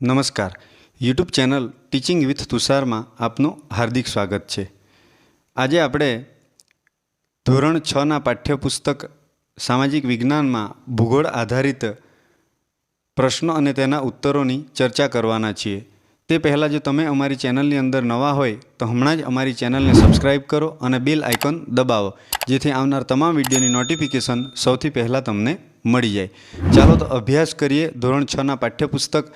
નમસ્કાર. YouTube channel teaching with તુષારમાં આપનું હાર્દિક સ્વાગત છે. આજે આપણે ધોરણ છના પાઠ્યપુસ્તક સામાજિક વિજ્ઞાનમાં ભૂગોળ આધારિત પ્રશ્નો અને તેના ઉત્તરોની ચર્ચા કરવાના છીએ. તે પહેલાં જો તમે અમારી ચેનલની અંદર નવા હોય, તો હમણાં જ અમારી ચેનલને સબસ્ક્રાઇબ કરો અને બેલ આઇકોન દબાવો, જેથી આવનાર તમામ વિડીયોની નોટિફિકેશન સૌથી પહેલાં તમને મળી જાય. ચાલો તો અભ્યાસ કરીએ ધોરણ છના પાઠ્યપુસ્તક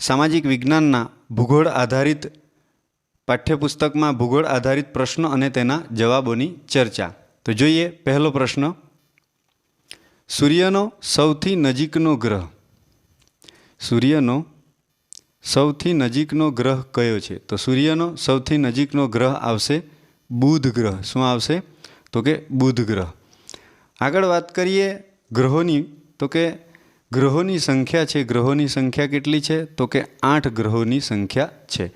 સામાજિક વિજ્ઞાનના ભૂગોળ આધારિત પાઠ્યપુસ્તકમાં ભૂગોળ આધારિત પ્રશ્નો અને તેના જવાબોની ચર્ચા. તો જોઈએ પહેલો પ્રશ્ન. સૂર્યનો સૌથી નજીકનો ગ્રહ. સૂર્યનો સૌથી નજીકનો ગ્રહ કયો છે? તો સૂર્યનો સૌથી નજીકનો ગ્રહ આવશે બુધ ગ્રહ. શું આવશે? તો કે બુધ ગ્રહ. આગળ વાત કરીએ ગ્રહોની. તો કે ગ્રહોની સંખ્યા છે, ગ્રહોની સંખ્યા કેટલી છે? તો કે આઠ ગ્રહોની સંખ્યા છે.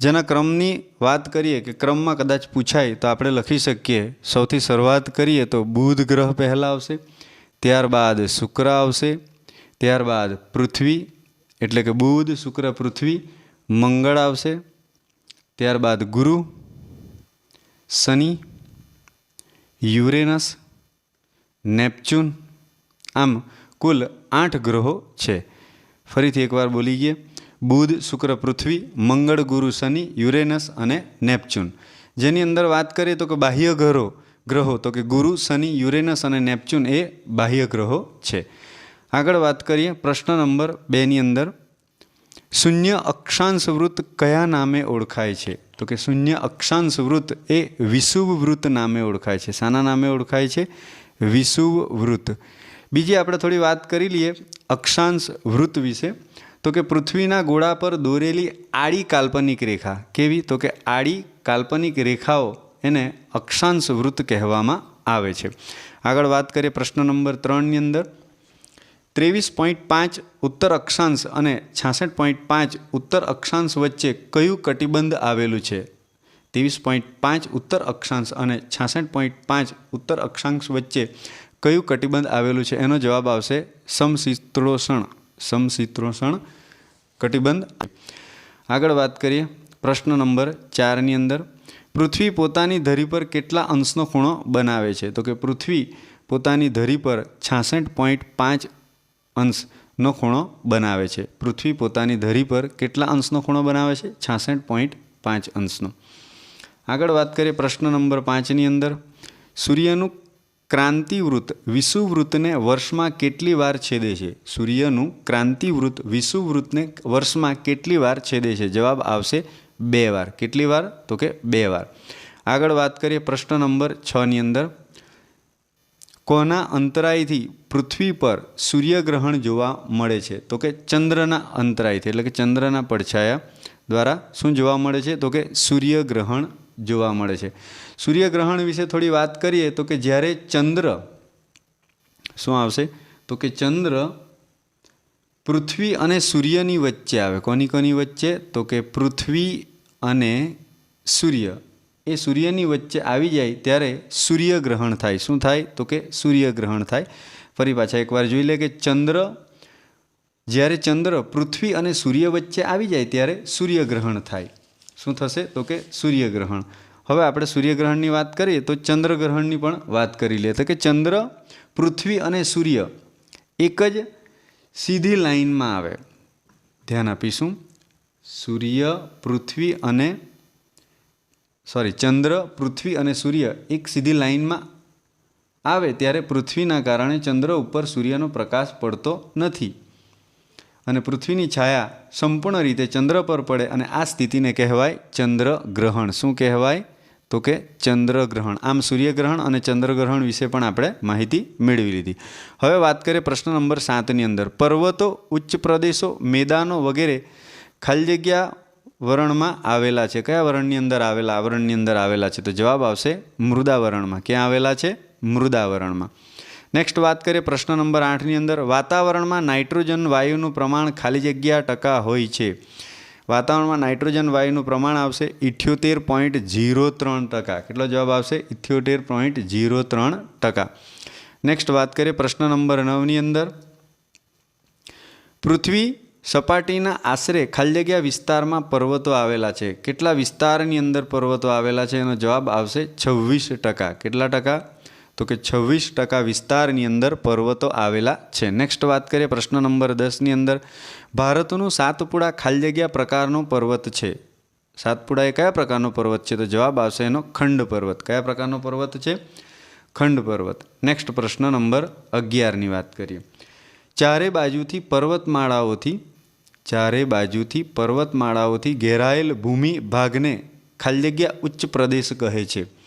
જેના ક્રમની વાત કરીએ કે ક્રમમાં કદાચ પૂછાય તો આપણે લખી શકીએ. સૌથી શરૂઆત કરીએ તો બુધ ગ્રહ પહેલાં આવશે, ત્યારબાદ શુક્ર આવશે, ત્યારબાદ પૃથ્વી, એટલે કે બુધ, શુક્ર, પૃથ્વી, મંગળ આવશે, ત્યારબાદ ગુરુ, શનિ, યુરેનસ, નેપચ્યુન. આમ કુલ આઠ ગ્રહો છે. ફરીથી એકવાર બોલી ગઈએ બુધ, શુક્ર, પૃથ્વી, મંગળ, ગુરુ, શનિ, યુરેનસ અને નેપચ્યુન. જેની અંદર વાત કરીએ તો કે બાહ્ય ગ્રહો ગ્રહો તો કે ગુરુ, શનિ, યુરેનસ અને નેપચ્યુન એ બાહ્ય ગ્રહો છે. આગળ વાત કરીએ પ્રશ્ન નંબર બેની અંદર. શૂન્ય અક્ષાંશ વૃત્ત કયા નામે ઓળખાય છે? તો કે શૂન્ય અક્ષાંશ વૃત્ત એ વિષુવ વૃત્ત નામે ઓળખાય છે. શાના નામે ઓળખાય છે? વિષુવ વૃત્ત બીજી આપણે થોડી વાત કરી લઈએ અક્ષાંશ વૃત્ત વિશે. તો કે પૃથ્વીના ગોળા પર દોરેલી આડી કાલ્પનિક રેખા. કેવી? તો કે આડી કાલ્પનિક રેખાઓ એને અક્ષાંશ વૃત્ત કહેવામાં આવે છે. આગળ વાત કરીએ પ્રશ્ન નંબર ત્રણની અંદર. ત્રેવીસ પોઈન્ટ પાંચ ઉત્તર અક્ષાંશ અને છાસઠ પોઈન્ટ પાંચ ઉત્તર અક્ષાંશ વચ્ચે કયું કટિબંધ આવેલું છે? ત્રેવીસ પોઈન્ટ પાંચ ઉત્તર અક્ષાંશ અને છાસઠ પોઈન્ટ પાંચ ઉત્તર અક્ષાંશ વચ્ચે કયું કટિબંધ આવેલું છે? એનો જવાબ આવશે સમશીત્રોષણ સમશીતોષણ કટિબંધ. આગળ વાત કરીએ પ્રશ્ન નંબર ચારની અંદર. પૃથ્વી પોતાની ધરી પર કેટલા અંશનો ખૂણો બનાવે છે? તો કે પૃથ્વી પોતાની ધરી પર છાસઠ પોઈન્ટ પાંચ અંશનો ખૂણો બનાવે છે. પૃથ્વી પોતાની ધરી પર કેટલા અંશનો ખૂણો બનાવે છે? છાસઠ પોઈન્ટ પાંચ અંશનો. આગળ વાત કરીએ પ્રશ્ન નંબર પાંચની અંદર. સૂર્યનું ક્રાંતિવૃત્ત વિષુવવૃત્તને વર્ષમાં કેટલી વાર છેદે છે? સૂર્યનું ક્રાંતિવૃત્ત વિષુવવૃત્તને વર્ષમાં કેટલી વાર છેદે છે? જવાબ આવશે બે વાર. કેટલી વાર? તો કે બે વાર. આગળ વાત કરીએ પ્રશ્ન નંબર છની અંદર. કોના અંતરાયથી પૃથ્વી પર સૂર્યગ્રહણ જોવા મળે છે? તો કે ચંદ્રના અંતરાયથી, એટલે કે ચંદ્રના પડછાયા દ્વારા શું જોવા મળે છે? તો કે સૂર્યગ્રહણ જોવા મળે છે. સૂર્યગ્રહણ વિશે થોડી વાત કરીએ તો કે જ્યારે ચંદ્ર, શું આવશે? તો કે ચંદ્ર પૃથ્વી અને સૂર્યની વચ્ચે આવે. કોની કોની વચ્ચે? તો કે પૃથ્વી અને સૂર્ય. એ સૂર્યની વચ્ચે આવી જાય ત્યારે સૂર્યગ્રહણ થાય. શું થાય? તો કે સૂર્યગ્રહણ થાય. ફરી પાછા એકવાર જોઈ લે કે ચંદ્ર, જ્યારે ચંદ્ર પૃથ્વી અને સૂર્ય વચ્ચે આવી જાય ત્યારે સૂર્યગ્રહણ થાય. શું થશે? તો કે સૂર્યગ્રહણ. હવે આપણે સૂર્યગ્રહણની વાત કરીએ તો ચંદ્રગ્રહણની પણ વાત કરી લઈએ. તો કે ચંદ્ર, પૃથ્વી અને સૂર્ય એક જ સીધી લાઈનમાં આવે. ધ્યાન આપીશું. સૂર્ય, પૃથ્વી અને સોરી, ચંદ્ર, પૃથ્વી અને સૂર્ય એક સીધી લાઇનમાં આવે ત્યારે પૃથ્વીના કારણે ચંદ્ર ઉપર સૂર્યનો પ્રકાશ પડતો નથી. અને પૃથ્વીની છાયા સંપૂર્ણ રીતે ચંદ્ર પર પડે અને આ સ્થિતિને કહેવાય ચંદ્રગ્રહણ. શું કહેવાય? તો કે ચંદ્રગ્રહણ. આમ સૂર્યગ્રહણ અને ચંદ્રગ્રહણ વિશે પણ આપણે માહિતી મેળવી લીધી. હવે વાત કરીએ પ્રશ્ન નંબર સાતની અંદર. પર્વતો, ઉચ્ચ પ્રદેશો, મેદાનો વગેરે ખાલી જગ્યા વરણમાં આવેલા છે. કયા વરણની અંદર આવેલા? આવરણની અંદર આવેલા છે. તો જવાબ આવશે મૃદાવરણમાં. ક્યાં આવેલા છે? મૃદાવરણમાં. નેક્સ્ટ વાત કરીએ પ્રશ્ન નંબર આઠની અંદર. વાતાવરણમાં નાઇટ્રોજન વાયુનું પ્રમાણ ખાલી જગ્યા ટકા હોય છે. વાતાવરણમાં નાઇટ્રોજન વાયુનું પ્રમાણ આવશે ઇઠ્યોતેર પોઈન્ટ ઝીરો ત્રણ ટકા. કેટલો જવાબ આવશે? ઇઠ્યોતેર પોઈન્ટ ઝીરો ત્રણ ટકા. નેક્સ્ટ વાત કરીએ પ્રશ્ન નંબર નવની અંદર. પૃથ્વી સપાટીના આશરે ખાલી જગ્યા વિસ્તારમાં પર્વતો આવેલા છે. કેટલા વિસ્તારની અંદર પર્વતો આવેલા છે? એનો જવાબ આવશે છવ્વીસ ટકા. કેટલા ટકા? તો કે છવ્વીસ ટકા વિસ્તારની અંદર પર્વતો આવેલા છે. નેક્સ્ટ વાત કરીએ પ્રશ્ન નંબર દસની અંદર. ભારતનું સાતપુડા ખાલી જગ્યા પ્રકારનો પર્વત છે. સાતપુડા એ કયા પ્રકારનો પર્વત છે? તો જવાબ આવશે એનો ખંડ પર્વત. કયા પ્રકારનો પર્વત છે? ખંડ પર્વત. નેક્સ્ટ પ્રશ્ન નંબર અગિયારની વાત કરીએ. ચારે બાજુથી પર્વતમાળાઓથી, ચારે બાજુથી પર્વતમાળાઓથી ઘેરાયેલ ભૂમિ ભાગને ખાલી જગ્યા ઉચ્ચ પ્રદેશ કહે છે.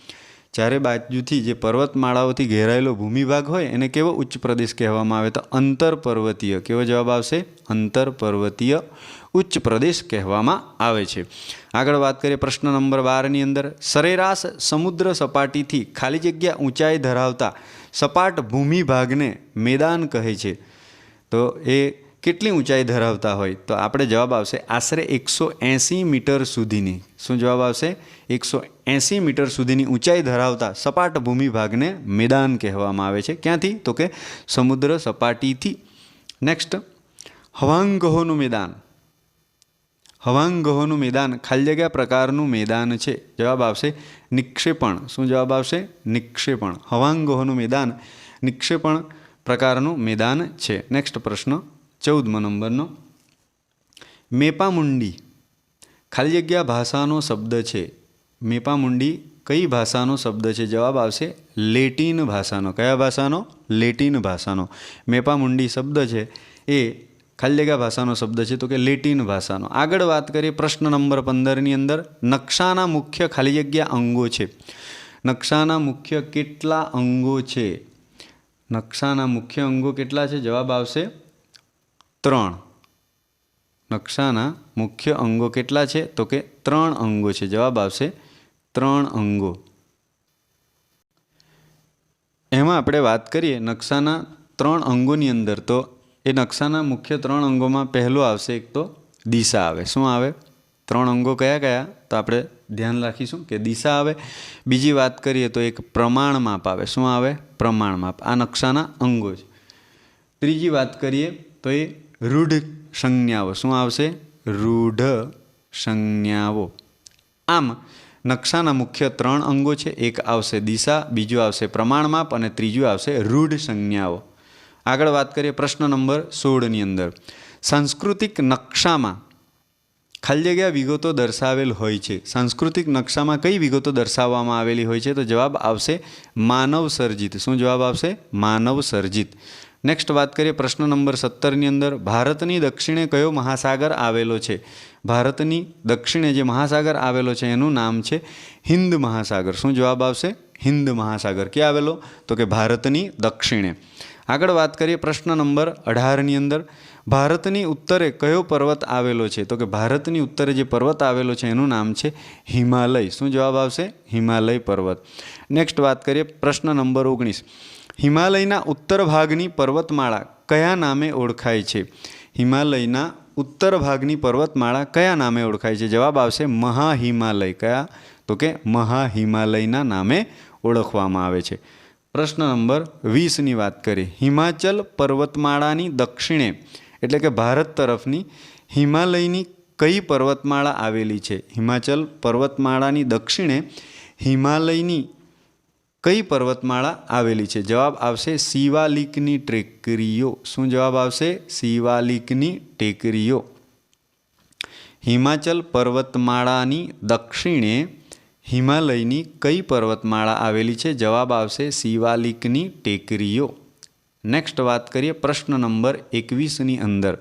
ચારે બાજુથી જે પર્વતમાળાઓથી ઘેરાયેલો ભૂમિભાગ હોય, એને કેવો ઉચ્ચ પ્રદેશ કહેવામાં આવે? તો અંતર પર્વતીય કેવો જવાબ આવશે? અંતર પર્વતીય ઉચ્ચ પ્રદેશ કહેવામાં આવે છે. આગળ વાત કરીએ પ્રશ્ન નંબર બારની અંદર. સરેરાશ સમુદ્ર સપાટીથી ખાલી જગ્યા ઊંચાઈ ધરાવતા સપાટ ભૂમિભાગને મેદાન કહે છે. તો એ કેટલી ઊંચાઈ ધરાવતા હોય તો આપણે જવાબ આવશે આશરે એકસો એંસી મીટર સુધીની. શું જવાબ આવશે? એકસો એંસી મીટર સુધીની ઊંચાઈ ધરાવતા સપાટ ભૂમિભાગને મેદાન કહેવામાં આવે છે. ક્યાંથી? તો કે સમુદ્ર સપાટીથી. નેક્સ્ટ હવાંગહોનું મેદાન. હવાંગહોનું મેદાન ખાલી જગ્યા પ્રકારનું મેદાન છે. જવાબ આવશે નિક્ષેપણ. શું જવાબ આવશે? નિક્ષેપણ. હવાંગહોનું મેદાન નિક્ષેપણ પ્રકારનું મેદાન છે. નેક્સ્ટ પ્રશ્ન. ચૌદમો નંબરનો મેપામુંડી ખાલી જગ્યા ભાષાનો શબ્દ છે મેપામુંડી કઈ ભાષાનો શબ્દ છે જવાબ આવશે લેટિન ભાષાનો કયા ભાષાનો લેટિન ભાષાનો મેપામુંડી શબ્દ છે એ ખાલી જગ્યા ભાષાનો શબ્દ છે તો કે લેટિન ભાષાનો આગળ વાત કરીએ પ્રશ્ન નંબર પંદરની અંદર નકશાના મુખ્ય ખાલી જગ્યા અંગો છે નકશાના મુખ્ય કેટલા અંગો છે નકશાના મુખ્ય અંગો કેટલા છે જવાબ આવશે ત્રણ. નકશાના મુખ્ય અંગો કેટલા છે? તો કે ત્રણ અંગો છે. જવાબ આવશે ત્રણ અંગો. એમાં આપણે વાત કરીએ નકશાના ત્રણ અંગોની અંદર. તો એ નકશાના મુખ્ય ત્રણ અંગોમાં પહેલો આવશે એક તો દિશા આવે. શું આવે? ત્રણ અંગો કયા કયા? તો આપણે ધ્યાન રાખીશું કે દિશા આવે. બીજી વાત કરીએ તો એક પ્રમાણ માપ આવે. શું આવે? પ્રમાણ માપ. આ નકશાના અંગો છે. ત્રીજી વાત કરીએ તો એ રૂઢ સંજ્ઞાઓ. શું આવશે? રૂઢ સંજ્ઞાઓ. આમ, નકશાના મુખ્ય ત્રણ અંગો છે. એક આવશે દિશા, બીજું આવશે પ્રમાણમાપ અને ત્રીજું આવશે રૂઢ સંજ્ઞાઓ. આગળ વાત કરીએ પ્રશ્ન નંબર સોળની અંદર. સાંસ્કૃતિક નકશામાં ખાલી જગ્યા વિગતો દર્શાવેલ હોય છે. સાંસ્કૃતિક નકશામાં કઈ વિગતો દર્શાવવામાં આવેલી હોય છે? તો જવાબ આવશે માનવ સર્જિત. શું જવાબ આવશે? માનવ સર્જિત. નેક્સ્ટ વાત કરીએ પ્રશ્ન નંબર સત્તરની અંદર, ભારતની દક્ષિણે કયો મહાસાગર આવેલો છે? ભારતની દક્ષિણે જે મહાસાગર આવેલો છે, એનું નામ છે હિન્દ મહાસાગર. શું જવાબ આવશે? હિન્દ મહાસાગર. ક્યાં આવેલો? તો કે ભારતની દક્ષિણે. આગળ વાત કરીએ પ્રશ્ન નંબર અઢારની અંદર, ભારતની ઉત્તરે કયો પર્વત આવેલો છે? તો કે ભારતની ઉત્તરે જે પર્વત આવેલો છે, એનું નામ છે હિમાલય. શું જવાબ આવશે? હિમાલય પર્વત. નેક્સ્ટ વાત કરીએ પ્રશ્ન નંબર ઓગણીસ. હિમાલયના ઉત્તર ભાગની પર્વતમાળા કયા નામે ઓળખાય છે? હિમાલયના ઉત્તર ભાગની પર્વતમાળા કયા નામે ઓળખાય છે? જવાબ આવશે મહાહિમાલય. કયા? તો કે મહાહિમાલયના નામે ઓળખવામાં આવે છે. પ્રશ્ન નંબર વીસની વાત કરીએ. હિમાચલ પર્વતમાળાની દક્ષિણે, એટલે કે ભારત તરફની, હિમાલયની કઈ પર્વતમાળા આવેલી છે? હિમાચલ પર્વતમાળાની દક્ષિણે હિમાલયની કઈ પર્વતમાળા આવેલી છે? જવાબ આવશે શિવાલિકની ટેકરીઓ. શું જવાબ આવશે? શિવાલિકની ટેકરીઓ. હિમાચલ પર્વતમાળાની દક્ષિણે હિમાલયની કઈ પર્વતમાળા આવેલી છે? જવાબ આવશે શિવાલિકની ટેકરીઓ. નેક્સ્ટ વાત કરીએ પ્રશ્ન નંબર એકવીસની અંદર.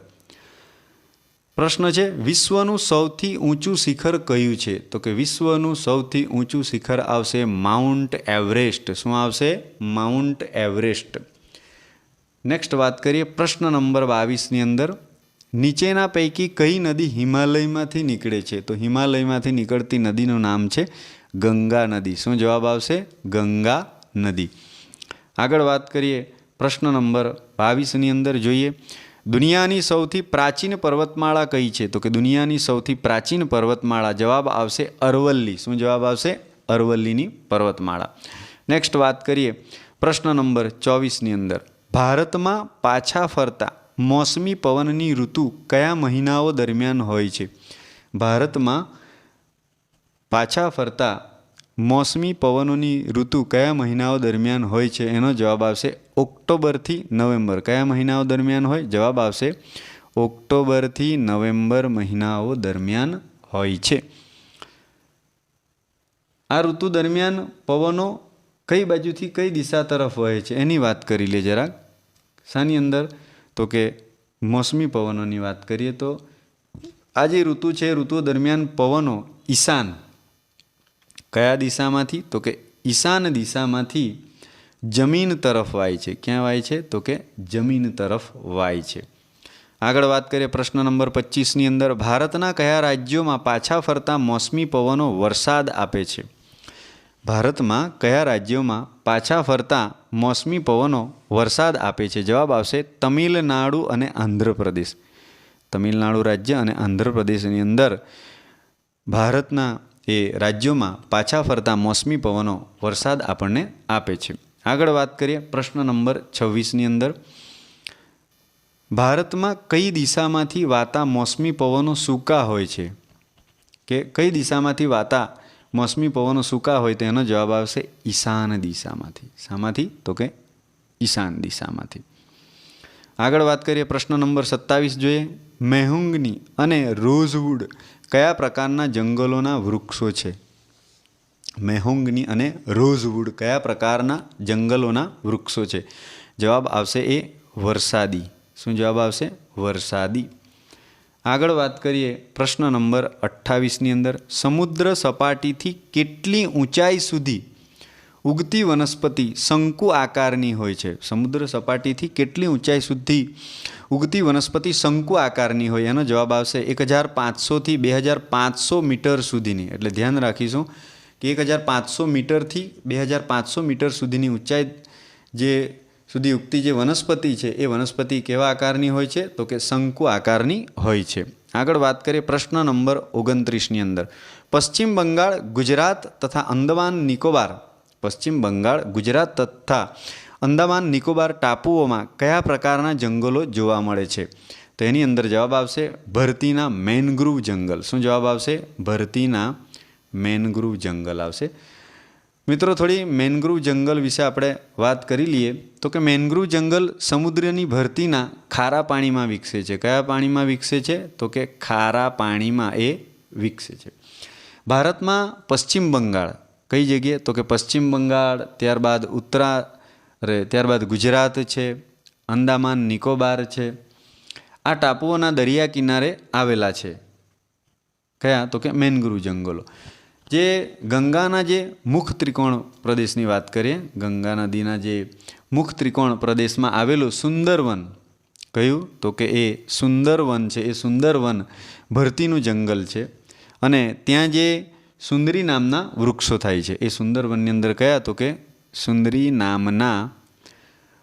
પ્રશ્ન છે, વિશ્વનું સૌથી ઊંચું શિખર કયું છે? તો કે વિશ્વનું સૌથી ઊંચું શિખર આવશે માઉન્ટ એવરેસ્ટ. શું આવશે? Mount Everest. નેક્સ્ટ વાત કરીએ, પ્રશ્ન નંબર બાવીસની અંદર. નીચેના પૈકી કઈ નદી હિમાલયમાંથી નીકળે છે? તો હિમાલયમાંથી નીકળતી નદીનું નામ છે ગંગા નદી. શું જવાબ આવશે? ગંગા નદી. આગળ વાત કરીએ, પ્રશ્ન નંબર બાવીસની અંદર જોઈએ. દુનિયાની સૌથી પ્રાચીન પર્વતમાળા કઈ છે? તો કે દુનિયાની સૌથી પ્રાચીન પર્વતમાળા જવાબ આવશે અરવલ્લી. શું જવાબ આવશે? અરવલ્લીની પર્વતમાળા. નેક્સ્ટ વાત કરીએ પ્રશ્ન નંબર ચોવીસની અંદર. ભારતમાં પાછા ફરતા મોસમી પવનની ઋતુ કયા મહિનાઓ દરમિયાન હોય છે? ભારતમાં પાછા ફરતા મોસમી પવનોની ઋતુ કયા મહિનાઓ દરમિયાન હોય છે એનો જવાબ આવશે ઓક્ટોબરથી નવેમ્બર. કયા મહિનાઓ દરમિયાન હોય? જવાબ આવશે ઓક્ટોબરથી નવેમ્બર મહિનાઓ દરમિયાન હોય છે. આ ઋતુ દરમિયાન પવનો કઈ બાજુથી કઈ દિશા તરફ વહે છે એની વાત કરી લે જરાક શાની અંદર તો કે મોસમી પવનોની વાત કરીએ તો આ જે ઋતુ છે ઋતુ દરમિયાન પવનો ઈશાન કયા દિશામાંથી? તો કે ઈશાન દિશામાંથી જમીન તરફ વાય છે. ક્યાં વાય છે? તો કે જમીન તરફ વાય છે. આગળ વાત કરીએ પ્રશ્ન નંબર પચીસની અંદર, ભારતના કયા રાજ્યોમાં પાછા ફરતા મોસમી પવનો વરસાદ આપે છે? ભારતમાં કયા રાજ્યોમાં પાછા ફરતા મોસમી પવનો વરસાદ આપે છે? જવાબ આવશે તમિલનાડુ અને આંધ્રપ્રદેશ. તમિલનાડુ રાજ્ય અને આંધ્રપ્રદેશની અંદર ભારતના એ રાજ્યોમાં પાછા ફરતા મોસમી પવનો વરસાદ આપણને આપે છે. આગળ વાત કરીએ પ્રશ્ન નંબર છવ્વીસની અંદર. ભારતમાં કઈ દિશામાંથી વાતા મોસમી પવનો સૂકા હોય છે? કે કઈ દિશામાંથી વાતા મોસમી પવનો સૂકા હોય તેનો જવાબ આવશે ઈશાન દિશામાંથી. શામાંથી? તો કે ઈશાન દિશામાંથી. આગળ વાત કરીએ પ્રશ્ન નંબર સત્તાવીસ જોઈએ. મેહુંગની અને રોઝવુડ કયા પ્રકારના જંગલોના વૃક્ષો છે? મેહોંગની અને રોઝવુડ કયા પ્રકારના જંગલોના વૃક્ષો છે? જવાબ આવશે એ વરસાદી. શું જવાબ આવશે? વરસાદી. આગળ વાત કરીએ પ્રશ્ન નંબર અઠ્ઠાવીસની અંદર, સમુદ્ર સપાટીથી કેટલી ઊંચાઈ સુધી ઉગતી વનસ્પતિ શંકુ આકારની હોય છે. સમુદ્ર સપાટીથી કેટલી ઊંચાઈ સુધી ઉગતી વનસ્પતિ શંકુ આકારની હોય? એનો જવાબ આવશે એક હજાર પાંચસોથી બે હજાર પાંચસો મીટર સુધીની. એટલે ધ્યાન રાખીશું કે એક હજાર પાંચસો મીટરથી બે હજાર પાંચસો મીટર સુધીની ઊંચાઈ જે સુધી ઉગતી જે વનસ્પતિ છે, એ વનસ્પતિ કેવા આકારની હોય છે? તો કે શંકુ આકારની હોય છે. આગળ વાત કરીએ પ્રશ્ન નંબર ઓગણત્રીસની અંદર. પશ્ચિમ બંગાળ, ગુજરાત તથા અંદમાન નિકોબાર પશ્ચિમ બંગાળ, ગુજરાત તથા અંદામાન, નિકોબાર ટાપુઓમાં કયા પ્રકારના જંગલો જોવા મળે છે? તો એની અંદર જવાબ આવશે ભરતીના મેનગ્રુવ જંગલ. શું જવાબ આવશે? ભરતીના મેનગ્રુવ જંગલ આવશે. મિત્રો, થોડી મેનગ્રુવ જંગલ વિશે આપણે વાત કરી લઈએ. તો કે મેનગ્રુવ જંગલ સમુદ્રની ભરતીના ખારા પાણીમાં વિકસે છે. કયા પાણીમાં વિકસે છે? તો કે ખારા પાણીમાં એ વિકસે છે. ભારતમાં પશ્ચિમ બંગાળ કઈ જગ્યાએ? તો કે પશ્ચિમ બંગાળ, ત્યારબાદ ઉત્તરા રે ત્યારબાદ ગુજરાત છે અંદામાન નિકોબાર છે. આ ટાપુઓના દરિયા કિનારે આવેલા છે. કયા? તો કે મેનગ્રુવ જંગલો. જે ગંગાના જે મુખ ત્રિકોણ પ્રદેશની વાત કરીએ, ગંગા નદીના જે મુખ ત્રિકોણ પ્રદેશમાં આવેલું સુંદરવન. કહ્યું તો કે એ સુંદરવન છે, એ સુંદરવન ભરતીનું જંગલ છે. અને ત્યાં જે સુંદરી નામના વૃક્ષો થાય છે. એ સુંદરવનની અંદર કયા? તો કે સુંદરી નામના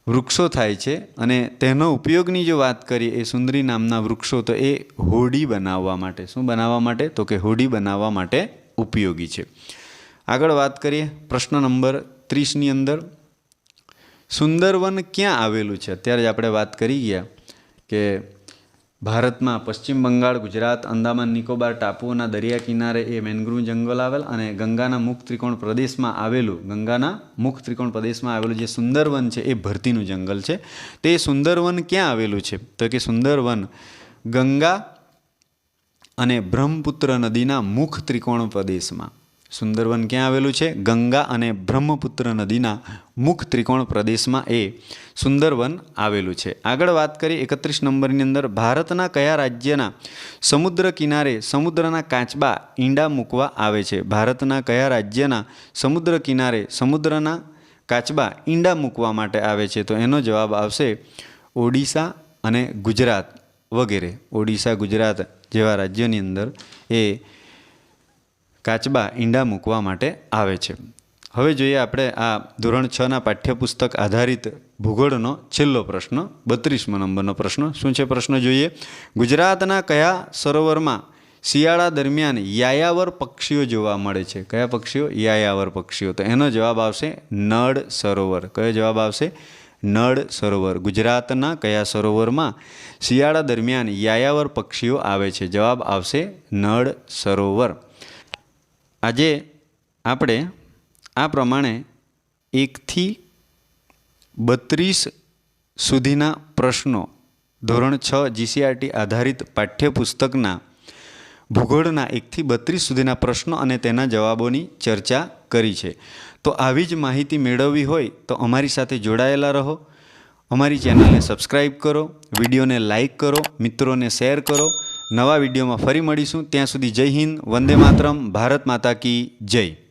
વૃક્ષો થાય છે અને તેનો ઉપયોગની જો વાત કરીએ, એ સુંદરી નામના વૃક્ષો, તો એ હોડી બનાવવા માટે. શું બનાવવા માટે? તો કે હોડી બનાવવા માટે ઉપયોગી છે. આગળ વાત કરીએ, પ્રશ્ન નંબર ત્રીસની અંદર. સુંદરવન ક્યાં આવેલું છે? અત્યારે જ આપણે વાત કરી ગયા કે ભારતમાં પશ્ચિમ બંગાળ, ગુજરાત, અંદામાન, નિકોબાર, ટાપુઓના દરિયા કિનારે એ મેનગ્રુવ જંગલ આવેલ અને ગંગાના મુખ ત્રિકોણ પ્રદેશમાં આવેલું, ગંગાના મુખ ત્રિકોણ પ્રદેશમાં આવેલું જે સુંદરવન છે એ ભરતીનું જંગલ છે. તે સુંદરવન ક્યાં આવેલું છે? તો કે સુંદરવન ગંગા અને બ્રહ્મપુત્ર નદીના મુખ ત્રિકોણ પ્રદેશમાં. સુંદરવન ક્યાં આવેલું છે? ગંગા અને બ્રહ્મપુત્ર નદીના મુખ ત્રિકોણ પ્રદેશમાં એ સુંદરવન આવેલું છે. આગળ વાત કરીએ એકત્રીસ નંબરની અંદર ભારતના કયા રાજ્યના સમુદ્ર કિનારે સમુદ્રના કાચબા ઈંડા મૂકવા આવે છે? ભારતના કયા રાજ્યના સમુદ્ર કિનારે સમુદ્રના કાચબા ઈંડા મૂકવા માટે આવે છે? તો એનો જવાબ આવશે ઓડિશા અને ગુજરાત વગેરે. ઓડિશા, ગુજરાત જેવા રાજ્યોની અંદર એ કાચબા ઈંડા મૂકવા માટે આવે છે. હવે જોઈએ આપણે આ ધોરણ છના પાઠ્યપુસ્તક આધારિત ભૂગોળનો છેલ્લો પ્રશ્ન, બત્રીસમો નંબરનો પ્રશ્ન. શું છે પ્રશ્ન જોઈએ? ગુજરાતના કયા સરોવરમાં શિયાળા દરમિયાન યાયાવર પક્ષીઓ જોવા મળે છે? કયા પક્ષીઓ? યાયાવર પક્ષીઓ. તો એનો જવાબ આવશે નળ સરોવર. કયો જવાબ આવશે? નળ સરોવર. ગુજરાતના કયા સરોવરમાં શિયાળા દરમિયાન યાયાવર પક્ષીઓ આવે છે? જવાબ આવશે નળ સરોવર. આજે આપણે આ પ્રમાણે એકથી બત્રીસ સુધીના પ્રશ્નો, ધોરણ છ જીસીઆરટી આધારિત પાઠ્યપુસ્તકના ભૂગોળના એકથી બત્રીસ સુધીના પ્રશ્નો અને તેના જવાબોની ચર્ચા કરી છે. તો આવી જ માહિતી મેળવવી હોય તો અમારી સાથે જોડાયેલા રહો. અમારી ચેનલને સબસ્ક્રાઈબ કરો, વિડીયોને લાઈક કરો, મિત્રોને શેર કરો. નવા વિડીયોમાં ફરી મળીશું. ત્યાં સુધી જય હિન્દ વંદે માતરમ ભારત માતા કી જય.